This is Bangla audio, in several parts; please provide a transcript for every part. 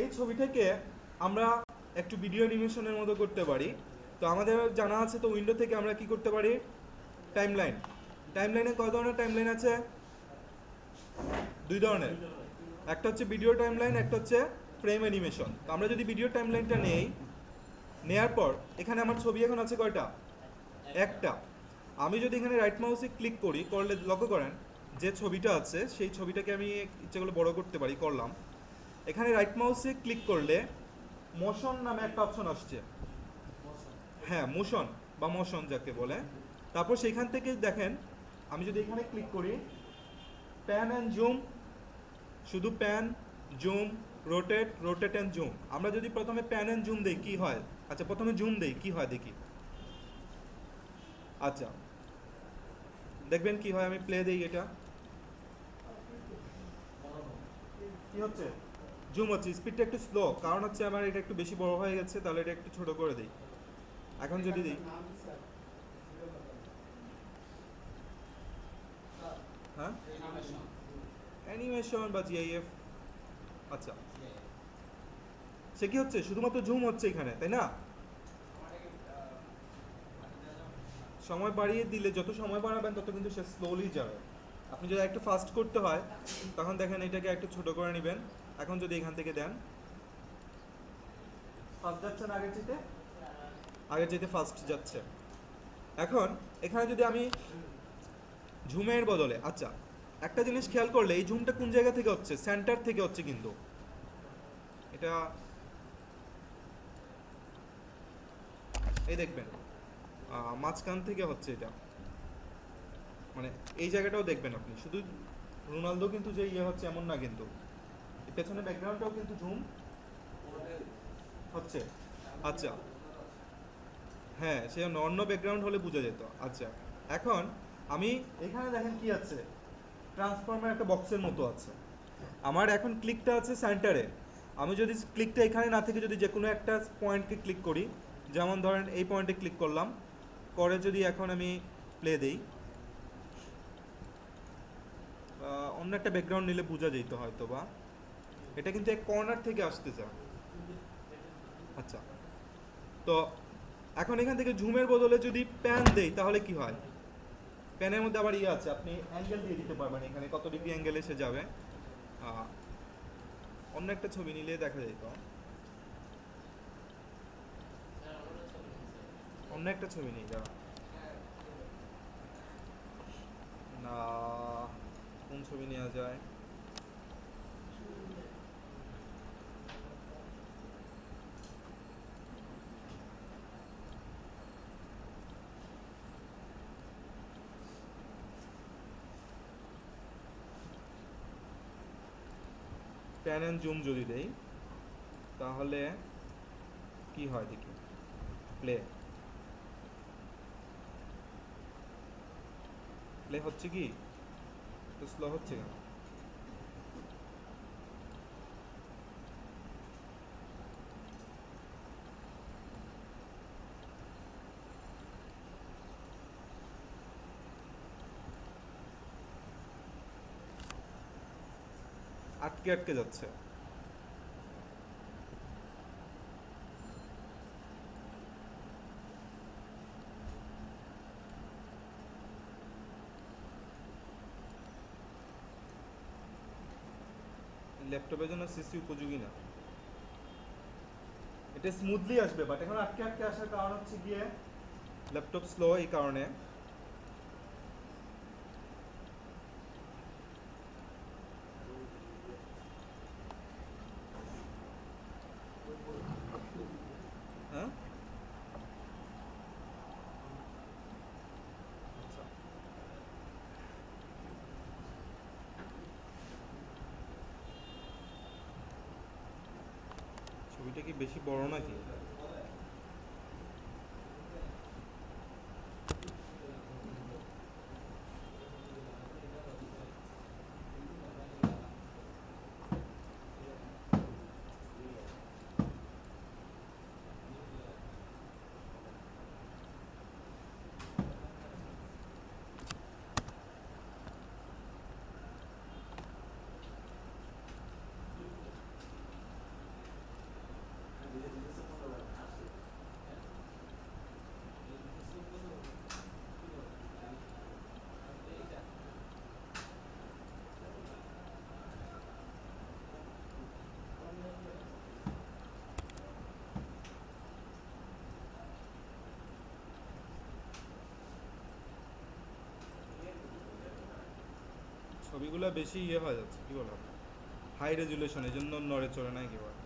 এই ছবিটাকে আমরা একটু ভিডিও অ্যানিমেশনের মতো করতে পারি। তো আমাদের জানা আছে, তো উইন্ডো থেকে আমরা কি করতে পারি? টাইমলাইন টাইমলাইনে কয় ধরনের টাইমলাইন আছে? দুই ধরনের। একটা হচ্ছে ভিডিও টাইমলাইন একটা হচ্ছে ফ্রেম অ্যানিমেশন তো আমরা যদি ভিডিও টাইমলাইনটা নেই, নেয়ার পর এখানে আমার ছবি এখন আছে কয়টা? একটা। আমি যদি এখানে রাইট মাউসে ক্লিক করি, করলে, লক্ষ্য করেন, যে ছবিটা আছে, সেই ছবিটাকে আমি ইচ্ছে করলে বড় করতে পারি, করলাম। এখানে রাইট মাউসে ক্লিক করলে মোশন নামে একটা অপশন আসছে। হ্যাঁ মোশন বা মোশন যাকে বলে। তারপর সেখান থেকে দেখেন, আমি যদি এখানে ক্লিক করি প্যান অ্যান্ড জুম শুধু pan zoom rotate rotate and zoom আমরা যদি প্রথমে প্যান অ্যান্ড জুম দেই, কি হয়? আচ্ছা প্রথমে জুম দেই, কি হয় দেখি? আচ্ছা দেখবেন কি হয়? আমি প্লে দেই এটা। কি হচ্ছে? জুম হচ্ছে স্পিডটা একটু স্লো কারণ হচ্ছে আমার এটা একটু বেশি বড় হয়ে গেছে, তাহলে এটা একটু ছোট করে দেই। এখন যদি দিই। হ্যাঁ? অ্যানিমেশন বা জিআইএফ আচ্ছা। সে কি হচ্ছে? শুধুমাত্র জুম হচ্ছে এখানে, তাই না? সময় বাড়িয়ে দিলে, যত সময় বাড়াবেন, তত কিন্তু সে স্লোলি যাবে। আপনি যদি একটু ফাস্ট করতে হয়, তখন দেখেন এটাকে একটু ছোট করে নেবেন। এখন যদি এখান থেকে দেন। ফাস্ট যাচ্ছে না আগের চেয়ে আগের ফাস্ট যাচ্ছে। এখন এখানে যদি আমি ঝুমের বদলে আচ্ছা একটা জিনিস খেয়াল করলে এই ঝুমটা কোন জায়গা থেকে হচ্ছে? সেন্টার থেকে হচ্ছে কিন্তু। এটা এই দেখবেন মাঝখান থেকে হচ্ছে এটা। মানে এই জায়গাটাও দেখবেন আপনি। শুধু রোনালদো কিন্তু যে ইয়ে হচ্ছে এমন না কিন্তু। পেছনে ব্যাকগ্রাউন্ডটাও কিন্তু ঝুম হচ্ছে। আচ্ছা। হ্যাঁ সে অন্য- ব্যাকগ্রাউন্ড হলে বোঝা যেত। আচ্ছা। এখন আমি এখানে দেখেন কি আছে? ট্রান্সফর্মার একটা বক্সের মতো আছে। আমার এখন ক্লিকটা আছে সেন্টারে আমি যদি ক্লিকটা এখানে না থেকে যদি যে কোনো একটা পয়েন্টকে ক্লিক করি, যেমন ধরেন এই পয়েন্টে ক্লিক করলাম করে যদি এখন আমি প্লে দেই অন্য একটা ব্যাকগ্রাউন্ড নিলে বোঝা যেত হয়তো বা এটা কিন্তু এক কর্নার থেকে আসতে আসতেছে। আচ্ছা। তো এখন এখান থেকে ঝুমের বদলে যদি প্যান দেই, তাহলে কি হয়? প্যানের মধ্যে আবার ইয়ে আছে, আপনি অ্যাঙ্গেল দিয়ে দিতে পারবেন এখানে কত ডিগ্রি অ্যাঙ্গেল এসে যাবে। অন্য একটা ছবি নিলে দেখা যেত। অন্য একটা ছবি নিয়ে যাওয়া না, কোন ছবি নেওয়া যায়? প্যান অ্যান্ড জুম যদি দেই, তাহলে কি হয় দেখি? প্লে প্লে হচ্ছে কি? স্লো হচ্ছে কেন? আটকে আটকে যাচ্ছে। ল্যাপটপের জন্য সিসি উপযোগী না। এটা স্মুথলি আসবে বাট এখন আটকে আটকে আসার কারণ হচ্ছে গিয়ে ল্যাপটপ স্লো এই কারণে হ্যাঁ আচ্ছা ছবিটা কি বেশি বড় নাকি? ছবিগুলো বেশি ইয়ে হয়ে যাচ্ছে, কি বলো হাই রেজুলেশন এই জন্য নড়ে চড়ে না একেবারে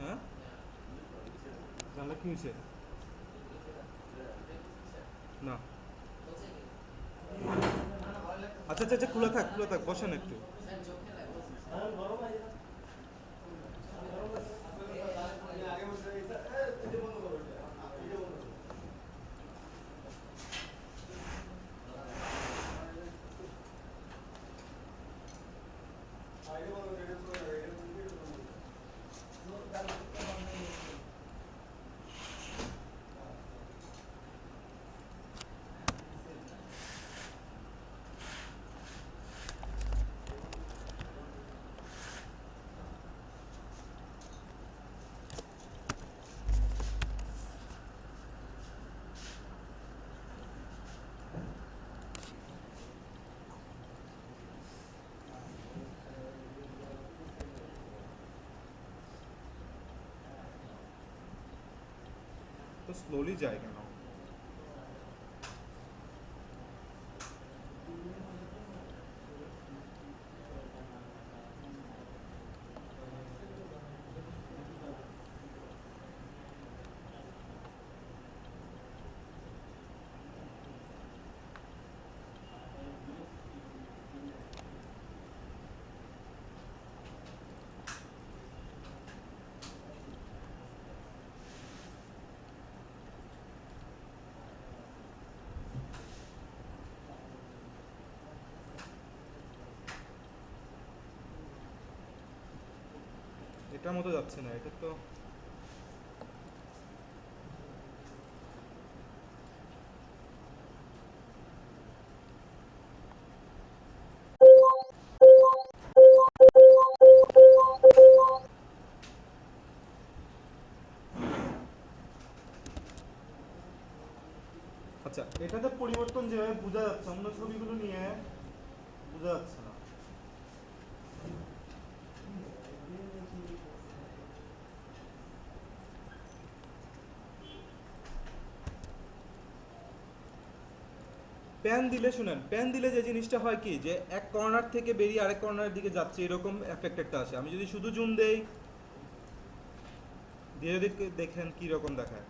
হ্যাঁ? কি হয়েছে? না। আচ্ছা আচ্ছা আচ্ছা খুলে থাক খুলে থাক, বসেন একটু তো স্লোলি যায় কেন মতো যাচ্ছে না, এটা তো আচ্ছা এটাতে পরিবর্তন যেভাবে বোঝা যাচ্ছে অন্য ছবিগুলো নিয়ে বোঝা যাচ্ছে না প্যান দিলে শুনেন, প্যান দিলে যে জিনিসটা হয় কি, যে এক কর্নার থেকে বেরিয়ে আরেক কর্নারের দিকে যাচ্ছে, এরকম এফেক্ট একটা আসে। আমি যদি শুধু জুম দেই দিয়ে যদি দেখেন কি রকম দেখায়।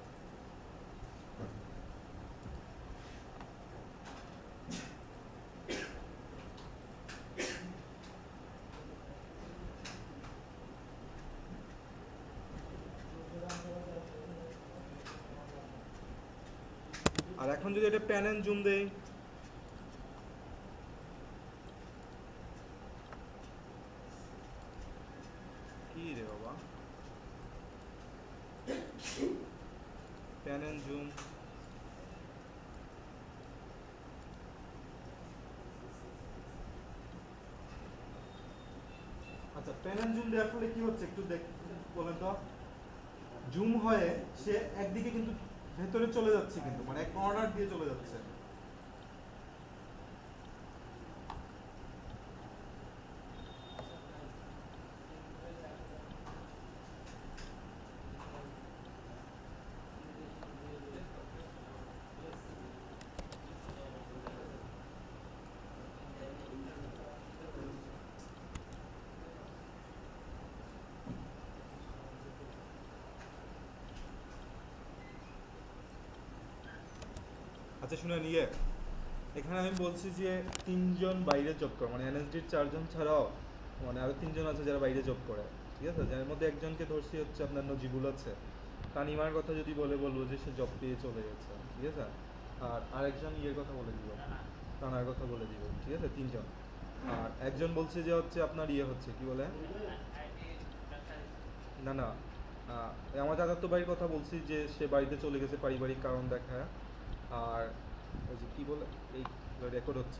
আর এখন যদি এটা প্যান এন্ড জুম দেই কি রে বাবা pan and zoom pan and zoom দেওয়ার ফলে কি হচ্ছে? একটু দেখ, বলেন তো। জুম হয়ে সে একদিকে কিন্তু ভেতরে চলে যাচ্ছে কিন্তু মানে এক অর্ডার দিয়ে চলে যাচ্ছে। আচ্ছা শুনে নিয়ে এখানে আমি বলছি যে তিনজন বাইরে জব করে মানে এনএসডির চারজন ছাড়াও মানে আরও তিনজন আছে যারা বাইরে জব করে ঠিক আছে? যার মধ্যে একজনকে ধরছি হচ্ছে আপনার নজিবুল আছে। তানিমার কথা যদি বলে বলব যে সে জব পেয়ে চলে গেছে ঠিক আছে? আর আরেকজন ইয়ের কথা বলে দিব। তানার কথা বলে দিব ঠিক আছে? তিনজন। আর একজন বলছে যে হচ্ছে আপনার ইয়ে হচ্ছে কি বলে? না না। আমার দাদার ভাইয়ের কথা বলছি যে সে বাড়িতে চলে গেছে পারিবারিক কারণ দেখায়। আর ওই যে কি বলে এই রেকর্ড হচ্ছে।